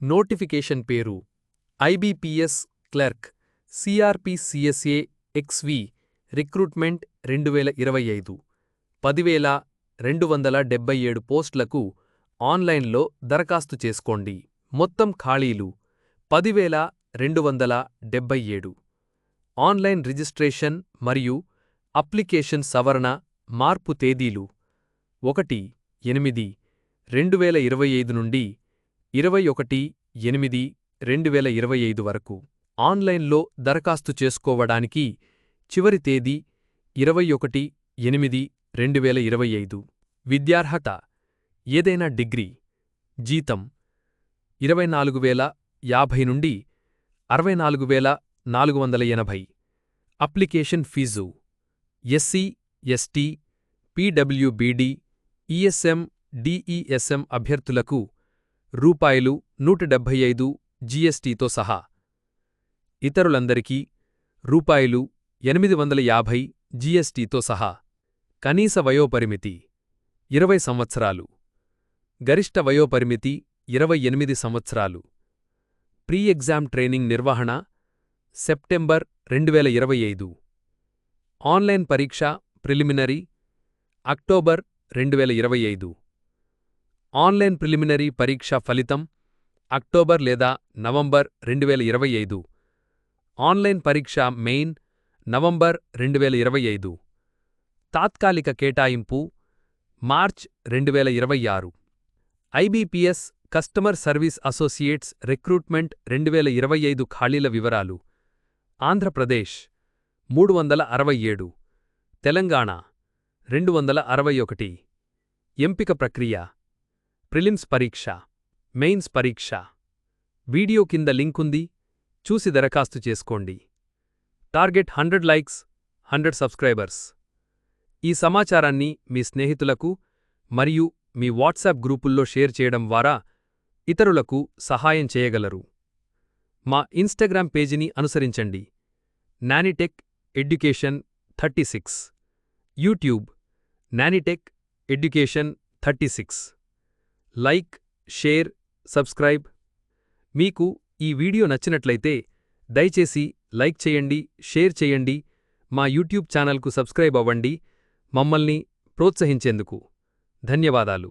Notification పేరు IBPS clerk CRP CSA XV recruitment రెండు వేల ఇరవై ఐదు పదివేల రెండు వందల డెబ్బై ఏడు పోస్టులకు ఆన్లైన్లో దరఖాస్తు చేసుకోండి. మొత్తం ఖాళీలు పదివేల రెండు వందల డెబ్బై ఏడు. ఆన్లైన్ రిజిస్ట్రేషన్ మరియు అప్లికేషన్ సవరణ మార్పు తేదీలు ఒకటి ఎనిమిది రెండు వేల ఇరవై ఐదు నుండి ఇరవై ఒకటి ఎనిమిది రెండు వేల ఇరవై ఐదు వరకు ఆన్లైన్లో దరఖాస్తు చేసుకోవడానికి చివరి తేదీ ఇరవై ఒకటి ఎనిమిది రెండు వేల ఇరవై ఐదు. విద్యార్హత ఏదైనా డిగ్రీ జీతం ఇరవై నాలుగు వేల యాభై నుండి అరవై నాలుగు వేల నాలుగు వందల ఎనభై. Application fee SC ST PWBD ESM DESM అభ్యర్థులకు రూపాయలు నూట డెబ్భై ఐదు జీఎస్టీతో సహా. ఇతరులందరికీ రూపాయలు ఎనిమిది వందల యాభై జీఎస్టీతో సహా. కనీస వయోపరిమితి ఇరవై సంవత్సరాలు. గరిష్ట వయోపరిమితి ఇరవై ఎనిమిది సంవత్సరాలు. ప్రీ ఎగ్జామ్ ట్రైనింగ్ నిర్వహణ సెప్టెంబర్ రెండువేల ఇరవై ఐదు ఆన్లైన్ పరీక్ష ప్రిలిమినరీ అక్టోబర్ రెండు ఇరవై ఐదు ఆన్లైన్ ప్రిలిమినరీ పరీక్ష ఫలితం అక్టోబర్ లేదా నవంబర్ రెండు ఇరవై ఐదు. ఆన్లైన్ పరీక్ష మెయిన్ నవంబర్ రెండు ఇరవై ఐదు. తాత్కాలిక కేటాయింపు మార్చ్ రెండు వేల ఇరవై ఆరు. IBPS customer service associates recruitment రెండు వేల ఇరవై ఐదు ఖాళీల వివరాలు. ఆంధ్రప్రదేశ్ మూడు వందల అరవై ఏడు. తెలంగాణ రెండు వందల అరవై ఒకటి. ఎంపిక ప్రక్రియ ప్రిలిమ్స్ పరీక్ష మెయిన్స్ పరీక్ష. వీడియో కింద లింకుంది చూసి దరఖాస్తు చేసుకోండి. Target hundred likes hundred subscribers. ఈ సమాచారాన్ని మీ స్నేహితులకు మరియు మీ వాట్సాప్ గ్రూపుల్లో షేర్ చేయడం ద్వారా ఇతరులకు సహాయం చేయగలరు. మా ఇన్స్టాగ్రామ్ పేజీని అనుసరించండి. Nanitech education thirty six. YouTube Nanitech education thirty six. Like share subscribe. మీకు ఈ వీడియో నచ్చినట్లయితే దయచేసి లైక్ చేయండి షేర్ చేయండి మా యూట్యూబ్ ఛానల్కు సబ్స్క్రైబ్ అవ్వండి. మమ్మల్ని ప్రోత్సహించేందుకు ధన్యవాదాలు.